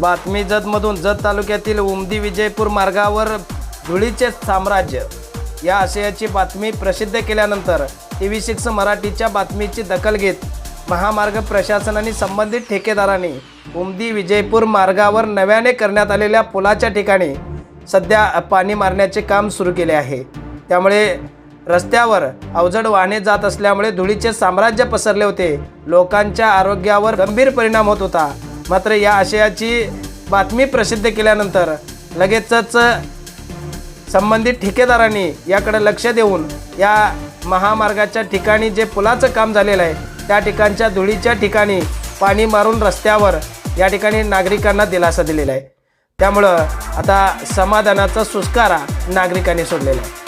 बातमी जतमधून जत तालुक्यातील उमदी विजयपूर मार्गावर धुळीचे साम्राज्य. या आशयाची बातमी प्रसिद्ध केल्यानंतर टी व्ही सिक्स मराठीच्या बातमीची दखल घेत महामार्ग प्रशासन आणि संबंधित ठेकेदारांनी उमदी विजयपूर मार्गावर नव्याने करण्यात आलेल्या पुलाच्या ठिकाणी सध्या पाणी मारण्याचे काम सुरू केले आहे. त्यामुळे रस्त्यावर अवजड वाहने जात असल्यामुळे धुळीचे साम्राज्य पसरले होते. लोकांच्या आरोग्यावर गंभीर परिणाम होत होता. मात्र या आशयाची बातमी प्रसिद्ध केल्यानंतर लगेचच संबंधित ठेकेदारांनी याकडे लक्ष देऊन या महामार्गाच्या ठिकाणी जे पुलाचं काम झालेलं आहे त्या ठिकाणच्या धुळीच्या ठिकाणी पाणी मारून रस्त्यावर या ठिकाणी नागरिकांना दिलासा दिलेला आहे. त्यामुळं आता समाधानाचा सुस्कारा नागरिकांनी सोडलेला आहे.